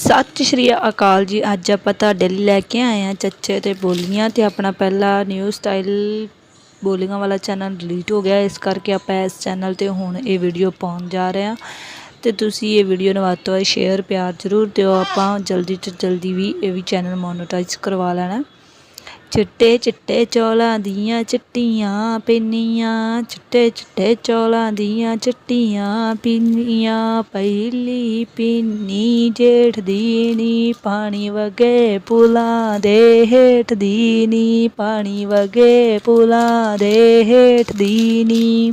ਸਤਿ ਸ਼੍ਰੀ ਅਕਾਲ ਜੀ। ਅੱਜ ਆਪਾਂ ਤੁਹਾਡੇ ਲਈ ਲੈ ਕੇ ਆਏ ਹਾਂ ਚੱਚੇ ਤੇ ਬੋਲੀਆਂ ਤੇ ਆਪਣਾ ਪਹਿਲਾ ਨਿਊ ਸਟਾਈਲ ਬੋਲੀਆਂ ਵਾਲਾ ਚੈਨਲ ਡਿਲੀਟ ਹੋ ਗਿਆ। ਇਸ ਕਰਕੇ ਆਪਾਂ ਇਸ ਚੈਨਲ ਤੇ ਹੁਣ ਇਹ ਵੀਡੀਓ ਪਾਉਣ ਜਾ ਰਹੇ ਹਾਂ। ਤੇ ਤੁਸੀਂ ਇਹ ਵੀਡੀਓ ਨੂੰ ਵੱਧ ਤੋਂ ਵੱਧ ਸ਼ੇਅਰ ਪਿਆਰ ਜ਼ਰੂਰ ਦਿਓ। ਆਪਾਂ ਜਲਦੀ ਤੋਂ ਜਲਦੀ ਵੀ ਇਹ ਵੀ ਚੈਨਲ ਮੋਨੇਟਾਈਜ਼ ਕਰਵਾ ਲੈਣਾ। ਚਿੱਟੇ ਚਿੱਟੇ ਚੌਲਾਂ ਦੀਆਂ ਚਿੱਟੀਆਂ ਪਿੰਨੀਆਂ, ਚਿੱਟੇ ਚਿੱਟੇ ਚੌਲਾਂ ਦੀਆਂ ਚਿੱਟੀਆਂ ਪਿੰਨੀਆਂ, ਪਹਿਲੀ ਪਿੰਨੀ ਜੇਠ ਦੀ ਨੀ ਪਾਣੀ ਵਗੇ ਪੁਲਾਂ ਦੇ ਹੇਠ ਦੀ ਨੀ ਪਾਣੀ ਵਗੇ ਪੁਲਾਂ ਦੇ ਹੇਠ ਦੀ ਨੀ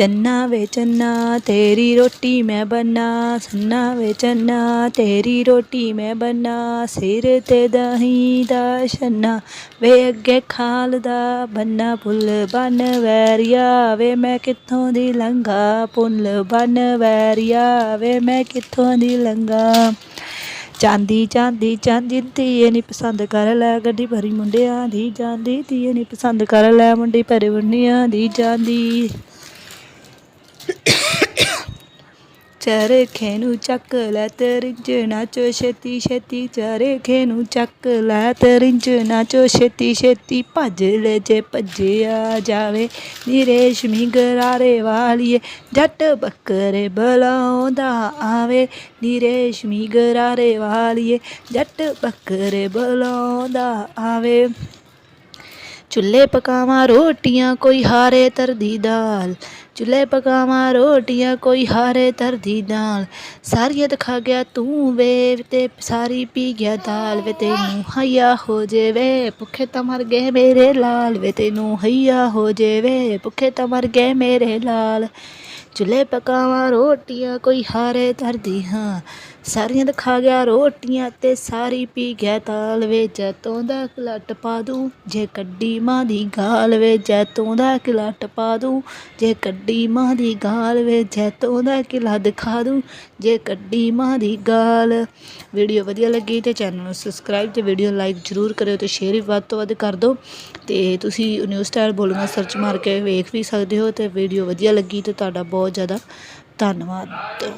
ਚੰਨਾ ਵੇ ਚੰਨਾ, ਤੇਰੀ ਰੋਟੀ ਮੈਂ ਬਣਾ ਸੰਨਾ ਵੇ ਚੰਨਾ, ਤੇਰੀ ਰੋਟੀ ਮੈਂ ਬਣਾ ਸਿਰ ਤੇ ਦਹੀਂ ਦਾ ਛੰਨਾ, ਵੇ ਅੱਗੇ ਖਾਲ ਦਾ ਬੰਨਾ। ਪੁੱਲ ਬਨ ਵੈਰੀਆ, ਵੇ ਮੈਂ ਕਿੱਥੋਂ ਦੀ ਲੰਘਾ। ਪੁੱਲ ਬਨ ਵੈਰੀਆ, ਵੇ ਮੈਂ ਕਿੱਥੋਂ ਦੀ ਲੰਘਾ। ਚਾਂਦੀ ਚਾਂਦੀ ਚਾਂਦੀ ਧੀਏ ਨੀ ਪਸੰਦ ਕਰ ਲੈ ਗੱਡੀ ਭਰੀ ਮੁੰਡਿਆਂ ਦੀ। ਜਾਂਦੀ ਧੀਏ ਨੀ ਪਸੰਦ ਕਰ ਲੈ ਮੁੰਡੀ ਭਰੇ ਮੁੰਡਿਆਂ ਦੀ। ਜਾਂਦੀ ਚਰਖੇ ਨੂੰ ਚੱਕ ਲੈ ਤੇ ਰਿੰਝ ਨਾਚੋ ਛੇਤੀ ਛੇਤੀ ਚਰਖੇ ਨੂੰ ਚੱਕ ਲੈ ਤੇ ਰਿੰਝ ਨਾਚੋ ਛੇਤੀ ਛੇਤੀ ਭੱਜ ਲੈ ਜੇ ਭੱਜਿਆ ਜਾਵੇ ਨੀ ਰੇਸ਼ਮੀ ਗਰਾਰੇ ਵਾਲੀਏ ਜੱਟ ਬੱਕਰੇ ਬੁਲਾਉਂਦਾ ਆਵੇ ਨੀ ਰੇਸ਼ਮੀ ਗਰਾਰੇ ਵਾਲੀਏ ਜੱਟ ਬੱਕਰੇ ਬੁਲਾਉਂਦਾ ਆਵੇ ਚੁੱਲ੍ਹੇ ਪਕਾਵਾਂ, ਰੋਟੀਆਂ ਕੋਈ ਹਾਰੇ ਤਰਦੀ ਦਾਲ। ਚੁੱਲ੍ਹੇ ਪਕਾਵਾਂ, ਰੋਟੀਆਂ ਕੋਈ ਹਾਰੇ ਤਰਦੀ ਦਾਲ। ਸਾਰੀਆਂ ਦਿਖਾ ਗਿਆ ਤੂੰ ਵੇ ਤੇ ਸਾਰੀ ਪੀ ਗਿਆ ਦਾਲ। ਵੇ ਤੈਨੂੰ ਹਈਆ ਹੋ ਜੇ ਵੇ ਭੁੱਖੇ ਤਾਂ ਮਰ ਗਏ ਮੇਰੇ ਲਾਲ। ਵੇ ਤੈਨੂੰ ਹਈਆ ਹੋ ਜੇ ਵੇ ਭੁੱਖੇ ਤਾਂ ਮਰ ਗਏ ਮੇਰੇ ਲਾਲ। ਚੁੱਲ੍ਹੇ ਪਕਾਵਾਂ, ਰੋਟੀਆਂ ਕੋਈ ਹਾਰੇ ਧਰਦੀ ਹਾਂ। ਸਾਰੀਆਂ ਦਿਖਾ ਗਿਆ ਰੋਟੀਆਂ ਤੇ ਸਾਰੀ ਪੀ ਗਿਆ ਤਾਲ ਵੇ ਜੈਤੋਂ ਦਾ ਕਲੱਟ ਪਾ ਦੂੰ, ਜੇ ਕੱਢੀ ਮਾਂ ਦੀ ਗਾਲ ਵੇ ਜੈਤੋਂ ਦਾ ਕਿਲਟ ਪਾ ਦੂੰ, ਜੇ ਕੱਢੀ ਮਾਂ ਦੀ ਗਾਲ ਵੇ ਜੈਤੋਂ ਦਾ ਕਿਲਾ ਦਿਖਾ ਦੂੰ, ਜੇ ਕੱਢੀ ਮਾਂ ਦੀ ਗਾਲ। ਵੀਡੀਓ ਵਧੀਆ ਲੱਗੀ ਤੇ ਚੈਨਲ ਨੂੰ ਸਬਸਕ੍ਰਾਈਬ ਤੇ ਵੀਡੀਓ ਲਾਈਕ ਜ਼ਰੂਰ ਕਰਿਓ ਤੇ ਸ਼ੇਅਰ ਵੀ ਵੱਧ ਤੋਂ ਵੱਧ ਕਰ ਦਿਓ। ਤੇ ਤੁਸੀਂ ਨਿਊ ਸਟਾਈਲ ਬੋਲਣਾ ਸਰਚ ਮਾਰ ਕੇ ਵੇਖ ਵੀ ਸਕਦੇ ਹੋ ਤੇ ਵੀਡੀਓ ਵਧੀਆ ਲੱਗੀ ਤੇ ਤੁਹਾਡਾ ਬਹੁਤ ਜ਼ਿਆਦਾ ਧੰਨਵਾਦ।